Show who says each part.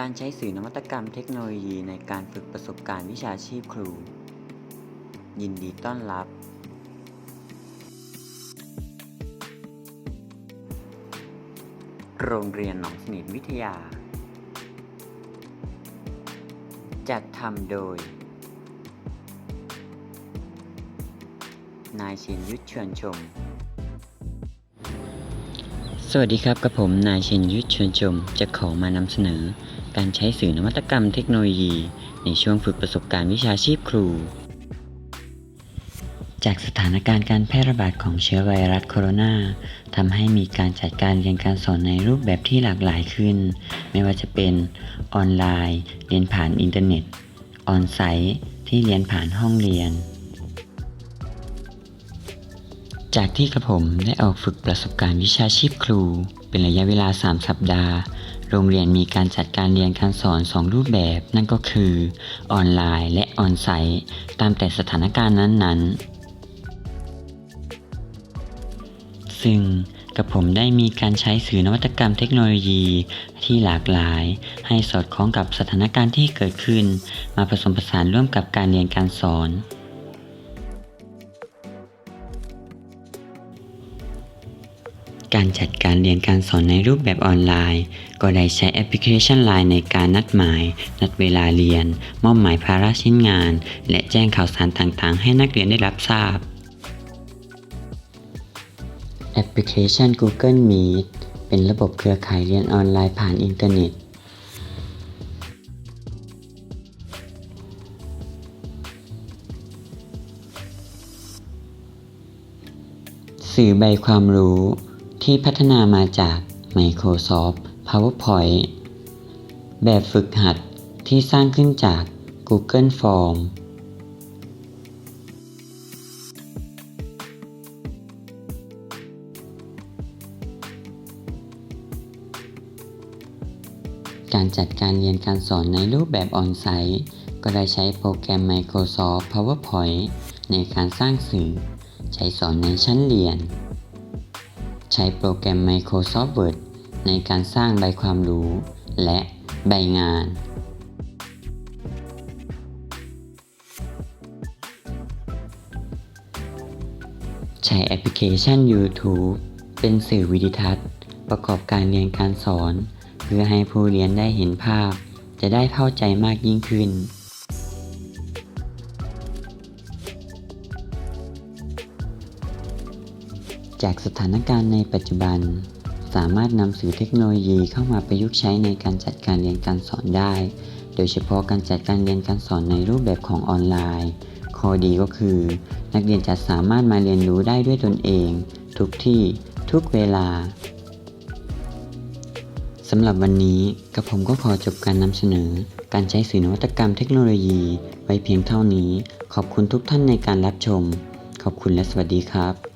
Speaker 1: การใช้สื่อนวัตกรรมเทคโนโลยีในการฝึกประสบการณ์วิชาชีพครู ยินดีต้อนรับ โรงเรียนหนองสนิทวิทยา จัดทำโดย นายชินยุทธเชิญชม สวัสดีครับกับผมนายเชนยุทธชิญชม จะขอมานำเสนอ การใช้สื่อนวัตกรรมเทคโนโลยี ในช่วงฝึกประสบการณ์วิชาชีพครู จากสถานการณ์การแพร่ระบาดของเชื้อไวรัสโคโรนาทำให้มีการจัดการเรียนการสอนในรูปแบบที่หลากหลายขึ้น ไม่ว่าจะเป็นออนไลน์ เรียนผ่านอินเทอร์เน็ต ออนไซต์ที่เรียนผ่านห้องเรียน จากที่กระผมได้ออกฝึกประสบการณ์วิชาชีพครู เป็นระยะเวลา 3 สัปดาห์ โรงเรียนมีการจัดการเรียนการสอน 2 รูปแบบ นั่นก็คือ ออนไลน์และออนไซต์ตามแต่สถานการณ์นั้นๆ ซึ่งกับผมได้มีการใช้สื่อนวัตกรรมเทคโนโลยีที่หลากหลาย ให้สอดคล้องกับสถานการณ์ที่เกิดขึ้น มาผสมผสานร่วมกับการเรียนการสอน การจัดการเรียนการสอนในรูปแบบออนไลน์ ก็ได้ใช้แอปพลิเคชัน Line ในการนัดหมาย นัดเวลาเรียน มอบหมายภาระชิ้นงาน และแจ้งข่าวสารต่างๆ ให้นักเรียนได้รับทราบ แอปพลิเคชัน Google Meet เป็นระบบเครือข่ายเรียนออนไลน์ผ่านอินเทอร์เน็ตสื่อใบความรู้ ที่พัฒนามาจาก Microsoft PowerPoint แบบฝึกหัดที่สร้างขึ้นจาก Google Form การจัดการเรียนการสอนในรูปแบบออนไซต์ก็ได้ใช้โปรแกรม Microsoft PowerPoint ในการสร้างสื่อ ใช้สอนในชั้นเรียน ใช้โปรแกรม Microsoft Word ในการสร้างใบความรู้ และใบงาน ใช้แอปพลิเคชัน YouTube เป็นสื่อวิดิทัศน์ ประกอบการเรียนการสอน เพื่อให้ผู้เรียนได้เห็นภาพ จะได้เข้าใจมากยิ่งขึ้น จากสถานการณ์ในปัจจุบัน สามารถนำสื่อเทคโนโลยีเข้ามาประยุกต์ใช้ในการจัดการเรียนการสอนได้ โดยเฉพาะการจัดการเรียนการสอนในรูปแบบของออนไลน์ ข้อดีก็คือ นักเรียนจะสามารถมาเรียนรู้ได้ด้วยตนเอง ทุกที่ทุกเวลาสำหรับวันนี้กระผมก็ขอจบการนำเสนอ การใช้สื่อนวัตกรรมเทคโนโลยีไว้เพียงเท่านี้ ขอบคุณทุกท่านในการรับชม ขอบคุณและสวัสดีครับ